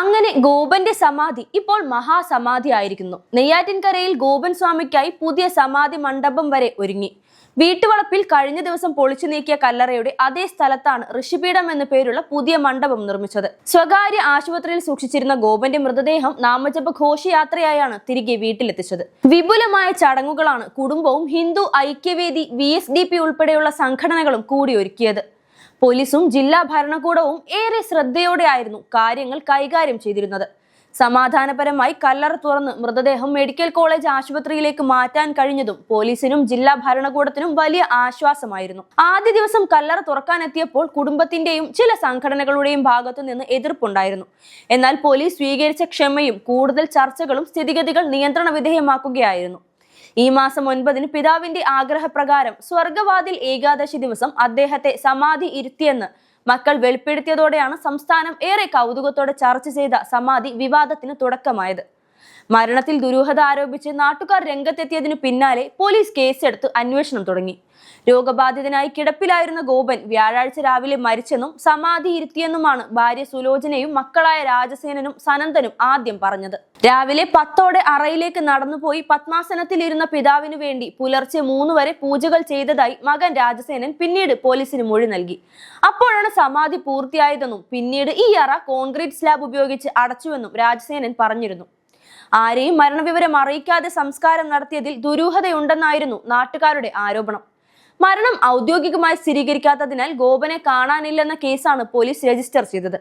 അങ്ങനെ ഗോപന്റെ സമാധി ഇപ്പോൾ മഹാസമാധി ആയിരിക്കുന്നു. നെയ്യാറ്റിൻകരയിൽ ഗോപൻ സ്വാമിക്കായി പുതിയ സമാധി മണ്ഡപം വരെ ഒരുങ്ങി. വീട്ടുവളപ്പിൽ കഴിഞ്ഞ ദിവസം പൊളിച്ചു നീക്കിയ കല്ലറയുടെ അതേ സ്ഥലത്താണ് ഋഷിപീഠം എന്ന പേരുള്ള പുതിയ മണ്ഡപം നിർമ്മിച്ചത്. സ്വകാര്യ ആശുപത്രിയിൽ സൂക്ഷിച്ചിരുന്ന ഗോപന്റെ മൃതദേഹം നാമജപ ഘോഷയാത്രയായാണ് തിരികെ വീട്ടിലെത്തിച്ചത്. വിപുലമായ ചടങ്ങുകളാണ് കുടുംബവും ഹിന്ദു ഐക്യവേദി വി ഉൾപ്പെടെയുള്ള സംഘടനകളും കൂടിയൊരുക്കിയത്. പോലീസും ജില്ലാ ഭരണകൂടവും ഏറെ ശ്രദ്ധയോടെയായിരുന്നു കാര്യങ്ങൾ കൈകാര്യം ചെയ്തിരുന്നത്. സമാധാനപരമായി കല്ലറ തുറന്ന് മൃതദേഹം മെഡിക്കൽ കോളേജ് ആശുപത്രിയിലേക്ക് മാറ്റാൻ കഴിഞ്ഞതും പോലീസിനും ജില്ലാ ഭരണകൂടത്തിനും വലിയ ആശ്വാസമായിരുന്നു. ആദ്യ ദിവസം കല്ലറ തുറക്കാനെത്തിയപ്പോൾ കുടുംബത്തിന്റെയും ചില സംഘടനകളുടെയും ഭാഗത്തു നിന്ന് എതിർപ്പുണ്ടായിരുന്നു. എന്നാൽ പോലീസ് സ്വീകരിച്ച ക്ഷമയും കൂടുതൽ ചർച്ചകളും സ്ഥിതിഗതികൾ നിയന്ത്രണ വിധേയമാക്കുകയായിരുന്നു ഈ മാസം ഒൻപതിന് പിതാവിന്റെ ആഗ്രഹപ്രകാരം സ്വർഗവാതിൽ ഏകാദശി ദിവസം അദ്ദേഹത്തെ സമാധി ഇരുത്തിയെന്ന് മക്കൾ വെളിപ്പെടുത്തിയതോടെയാണ് സംസ്ഥാനം ഏറെ കൗതുകത്തോടെ ചർച്ച ചെയ്ത സമാധി വിവാദത്തിന് തുടക്കമായത്. മരണത്തിൽ ദുരൂഹത ആരോപിച്ച് നാട്ടുകാർ രംഗത്തെത്തിയതിനു പിന്നാലെ പോലീസ് കേസെടുത്ത് അന്വേഷണം തുടങ്ങി. രോഗബാധിതനായി കിടപ്പിലായിരുന്ന ഗോപൻ വ്യാഴാഴ്ച രാവിലെ മരിച്ചെന്നും സമാധി ഇരുത്തിയെന്നുമാണ് ഭാര്യ സുലോചനയും മക്കളായ രാജസേനനും സനന്ദനും ആദ്യം പറഞ്ഞത്. രാവിലെ പത്തോടെ അറയിലേക്ക് നടന്നുപോയി പത്മാസനത്തിലിരുന്ന പിതാവിനു വേണ്ടി പുലർച്ചെ മൂന്ന് വരെ പൂജകൾ ചെയ്തതായി മകൻ രാജസേനൻ പിന്നീട് പോലീസിന് മൊഴി നൽകി. അപ്പോഴാണ് സമാധി പൂർത്തിയായതെന്നും പിന്നീട് ഈ അറ കോൺക്രീറ്റ് സ്ലാബ് ഉപയോഗിച്ച് അടച്ചുവെന്നും രാജസേനൻ പറഞ്ഞിരുന്നു. ആരെയും മരണവിവരം അറിയിക്കാതെ സംസ്കാരം നടത്തിയതിൽ ദുരൂഹതയുണ്ടെന്നായിരുന്നു നാട്ടുകാരുടെ ആരോപണം. മരണം ഔദ്യോഗികമായി സ്ഥിരീകരിക്കാത്തതിനാൽ ഗോപനെ കാണാനില്ലെന്ന കേസാണ് പോലീസ് രജിസ്റ്റർ ചെയ്തത്.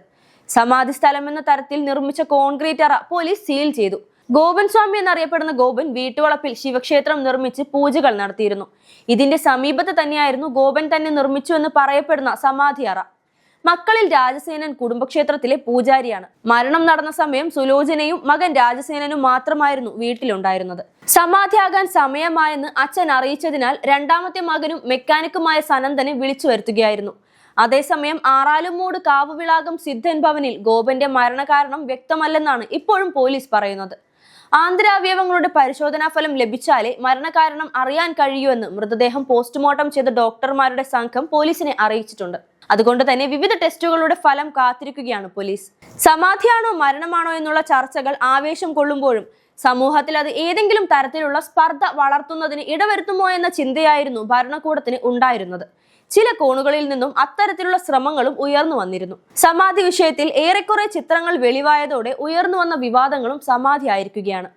സമാധി സ്ഥലം എന്ന തരത്തിൽ നിർമ്മിച്ച കോൺക്രീറ്റ് അറ പോലീസ് സീൽ ചെയ്തു. ഗോപൻ സ്വാമി എന്നറിയപ്പെടുന്ന ഗോപൻ വീട്ടുവളപ്പിൽ ശിവക്ഷേത്രം നിർമ്മിച്ച് പൂജകൾ നടത്തിയിരുന്നു. ഇതിന്റെ സമീപത്ത് തന്നെയായിരുന്നു ഗോപൻ തന്നെ നിർമ്മിച്ചു എന്ന് പറയപ്പെടുന്ന സമാധി അറ. മക്കളിൽ രാജസേനൻ കുടുംബക്ഷേത്രത്തിലെ പൂജാരിയാണ്. മരണം നടന്ന സമയം സുലോചനയും മകൻ രാജസേനനും മാത്രമായിരുന്നു വീട്ടിലുണ്ടായിരുന്നത്. സമാധിയാകാൻ സമയമായെന്ന് അച്ഛൻ അറിയിച്ചതിനാൽ രണ്ടാമത്തെ മകനും മെക്കാനിക്കുമായ സനന്ദനെ വിളിച്ചു വരുത്തുകയായിരുന്നു അതേസമയം ആറാലുമൂട് കാവുവിളാകം സിദ്ധൻ ഭവനിൽ ഗോപന്റെ മരണകാരണം വ്യക്തമല്ലെന്നാണ് ഇപ്പോഴും പോലീസ് പറയുന്നത്. ആന്തരാവയവങ്ങളുടെ പരിശോധനാ ഫലം ലഭിച്ചാലേ മരണകാരണം അറിയാൻ കഴിയൂ എന്ന് മൃതദേഹം പോസ്റ്റ്മോർട്ടം ചെയ്ത ഡോക്ടർമാരുടെ സംഘം പോലീസിനെ അറിയിച്ചിട്ടുണ്ട്. അതുകൊണ്ട് തന്നെ വിവിധ ടെസ്റ്റുകളുടെ ഫലം കാത്തിരിക്കുകയാണ് പോലീസ്. സമാധിയാണോ മരണമാണോ എന്നുള്ള ചർച്ചകൾ ആവേശം കൊള്ളുമ്പോഴും സമൂഹത്തിൽ അത് ഏതെങ്കിലും തരത്തിലുള്ള സ്പർദ്ധ വളർത്തുന്നതിന് ഇടവരുത്തുമോ എന്ന ചിന്തയായിരുന്നു ഭരണകൂടത്തിന് ഉണ്ടായിരുന്നത്. ചില കോണുകളിൽ നിന്നും അത്തരത്തിലുള്ള ശ്രമങ്ങളും ഉയർന്നു വന്നിരുന്നു. സമാധി വിഷയത്തിൽ ഏറെക്കുറെ ചിത്രങ്ങൾ വെളിവായതോടെ ഉയർന്നു വന്ന വിവാദങ്ങളും സമാധിയായിരിക്കുകയാണ്.